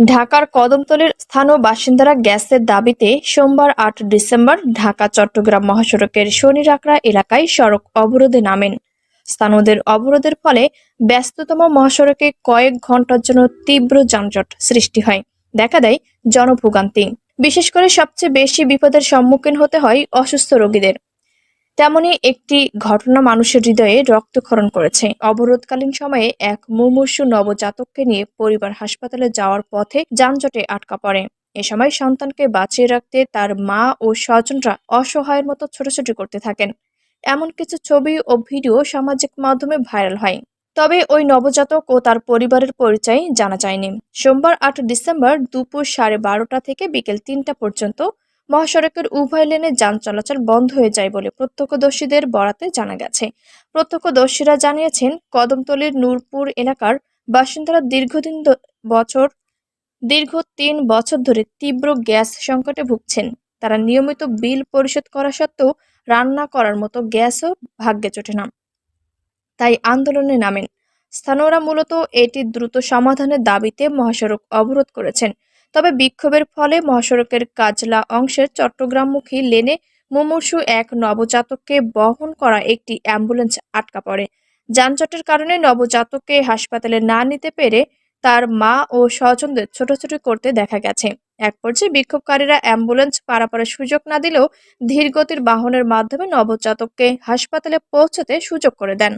ঢাকার কদমতলীর স্থানীয় বাসিন্দারা গ্যাসের দাবিতে সোমবার আট ডিসেম্বর ঢাকা, চট্টগ্রাম মহাসড়কের শনিরাকড়া এলাকায় সড়ক অবরোধে নামেন। স্থানীয়দের অবরোধের ফলে ব্যস্ততম মহাসড়কে কয়েক ঘণ্টার জন্য তীব্র যানজট সৃষ্টি হয়। দেখা দেয় জনভোগান্তি। বিশেষ করে সবচেয়ে বেশি বিপদের সম্মুখীন হতে হয় অসুস্থ রোগীদের। তেমনি একটি ঘটনা মানুষের হৃদয়ে রক্তক্ষরণ করেছে। অবরোধকালীন সময়ে এক মুমূর্ষু নবজাতককে নিয়ে পরিবার হাসপাতালে যাওয়ার পথে যানজটে আটকা পড়ে। এ সময় সন্তানকে বাঁচিয়ে রাখতে তার মা ও স্বজনরা অসহায়ের মতো ছোটাছুটি করতে থাকেন। এমন কিছু ছবি ও ভিডিও সামাজিক মাধ্যমে ভাইরাল হয়। তবে ওই নবজাতক ও তার পরিবারের পরিচয় জানা যায়নি। সোমবার আট ডিসেম্বর দুপুর সাড়ে বারোটা থেকে বিকেল তিনটা পর্যন্ত মহাসড়কের উভয় লেনে যান চলাচল বন্ধ হয়ে যায় বলে প্রত্যক্ষদর্শীদের বরাতে জানা গেছে। প্রত্যক্ষদর্শীরা জানিয়েছেন, কদমতলির নূরপুর এলাকার বাসিন্দারা দীর্ঘদিন বছর, দীর্ঘ তিন বছর ধরে তীব্র গ্যাস সংকটে ভুগছেন। তারা নিয়মিত বিল পরিশোধ করা সত্ত্বেও রান্না করার মতো গ্যাসও ভাগ্যে জোটে না। তাই আন্দোলনে নামেন। স্থানীয়রা মূলত এটি দ্রুত সমাধানের দাবিতে মহাসড়ক অবরোধ করেছেন। তবে বিক্ষোভের ফলে মহাসড়কের কাজলা অংশের চট্টগ্রামমুখী লেনে মুমূর্ষু এক নবজাতককে বহন করা একটি অ্যাম্বুলেন্স আটকা পড়ে। যানজটের কারণে নবজাতককে হাসপাতালে না নিতে পেরে তার মা ও স্বজনদের ছোটাছুটি করতে দেখা গেছে। এক পর্যায়ে বিক্ষোভকারীরা অ্যাম্বুলেন্স পারাপারের সুযোগ না দিলেও ধীরগতির বাহনের মাধ্যমে নবজাতককে হাসপাতালে পৌঁছতে সুযোগ করে দেন।